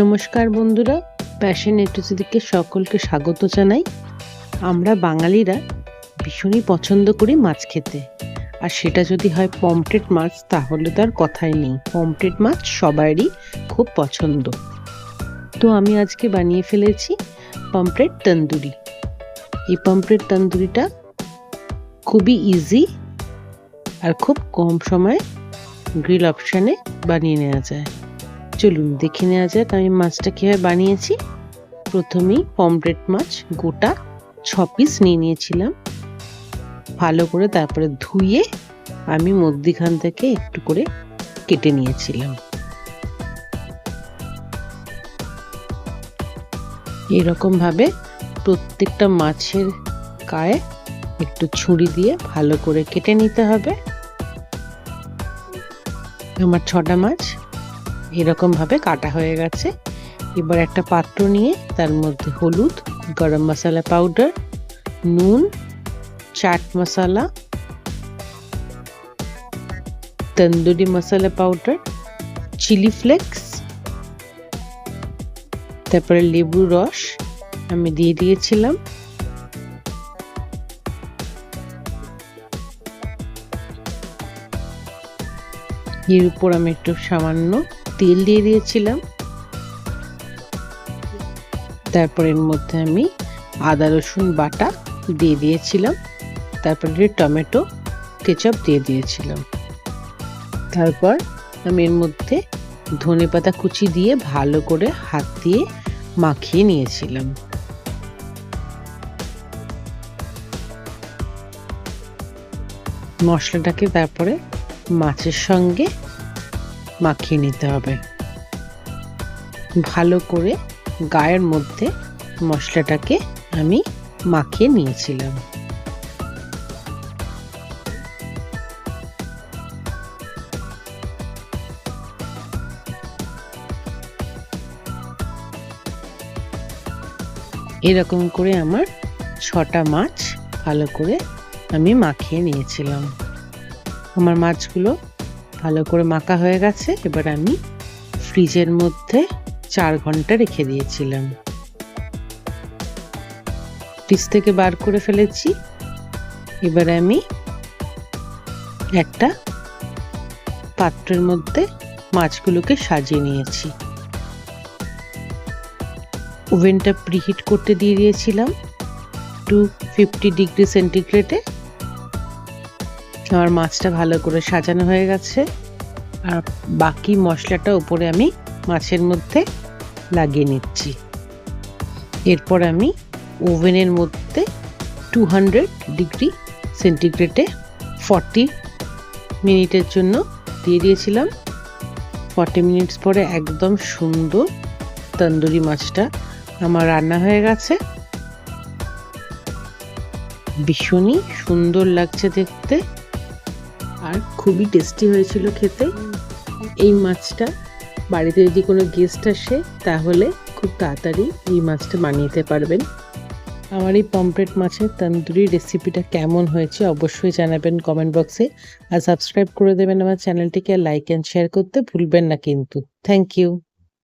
নমস্কার বন্ধুরা প্যাশন এটুসিদিকে সকলকে স্বাগত জানাই। আমরা বাঙালিরা ভীষণই পছন্দ করি মাছ খেতে। আর সেটা যদি হয় পমটেট মাছ, তাহলে তো আর কথাই নেই। পমটেট মাছ সবারই খুব পছন্দ। তো আমি আজকে বানিয়ে ফেলেছি পমপ্লেট তন্দুরি। এই পমপ্লেট তন্দুরিটা খুবই ইজি আর খুব কম সময়ে গ্রিল অপশানে বানিয়ে নেওয়া যায়। চলুন দেখে নেওয়া যাক আমি মাছটা কীভাবে বানিয়েছি। প্রথমেই পমপ্লেট মাছ গোটা ছ পিস নিয়ে নিয়েছিলাম। ভালো করে তারপরে ধুয়ে আমি মধ্যিখান থেকে একটু করে কেটে নিয়েছিলাম। এরকম ভাবে প্রত্যেকটা মাছের গায়ে একটু ছুরি দিয়ে ভালো করে কেটে নিতে হবে। আমার ছটা মাছ এরকম ভাবে কাটা হয়ে গেছে। এবার একটা পাত্র নিয়ে তার মধ্যে হলুদ, গরম মশলা পাউডার নুন, chaat masala, tandoori masala powder chilli flakes তারপরে লেবু রস আমি দিয়ে দিয়েছিলাম। এর উপর আমি একটু সামান্য তেল দিয়ে দিয়েছিলাম। তারপর এর মধ্যে আমি আদা, রসুন বাটা দিয়ে দিয়েছিলাম। তারপরে টমেটো, কেচাপ দিয়ে দিয়েছিলাম। তারপর আমি এর মধ্যে ধনে পাতা কুচি দিয়ে ভালো করে হাত দিয়ে মাখিয়ে নিয়েছিলাম। মশলাটাকে তারপরে মাছের সঙ্গে মাখিয়ে নিতে হবে। ভালো করে গায়ের মধ্যে মশলাটাকে আমি মাখিয়ে নিয়েছিলাম। এরকম করে আমার ছটা মাছ ভালো করে আমি মাখিয়ে নিয়েছিলাম। আমার মাছগুলো ভালো করে মাখা হয়ে গেছে। এবার আমি ফ্রিজের মধ্যে চার ঘণ্টা রেখে দিয়েছিলাম। ফ্রিজ থেকে বার করে ফেলেছি। এবার আমি একটা পাত্রের মধ্যে মাছগুলোকে সাজিয়ে নিয়েছি। ওভেনটা প্রিহিট করতে দিয়ে দিয়েছিলাম। টু ফিফটি ডিগ্রি সেন্টিগ্রেডে আমার মাছটা ভালো করে সাজানো হয়ে গেছে। আর বাকি মশলাটা উপরে আমি মাছের মধ্যে লাগিয়ে নিচ্ছি। এরপর আমি ওভেনের মধ্যে টু হান্ড্রেড ডিগ্রি সেন্টিগ্রেডে ফর্টি মিনিটের জন্য দিয়ে দিয়েছিলাম। ফর্টি মিনিটস পরে একদম সুন্দর তন্দুরি মাছটা আমার রান্না হয়ে গেছে। ভীষণই সুন্দর লাগছে দেখতে। আর খুবই টেস্টি হয়েছিল খেতে। এই মাছটা বাড়িতে যদি কোনো গেস্ট আসে, তাহলে খুব তাড়াতাড়ি এই মাছটা বানিয়ে নিতে পারবেন। আমার এই পমপ্লেট মাছের তন্দুরি রেসিপিটা কেমন হয়েছে অবশ্যই জানাবেন কমেন্ট বক্সে আর সাবস্ক্রাইব করে দেবেন আমার চ্যানেলটিকে লাইক অ্যান্ড শেয়ার করতে ভুলবেন না কিন্তু। Thank you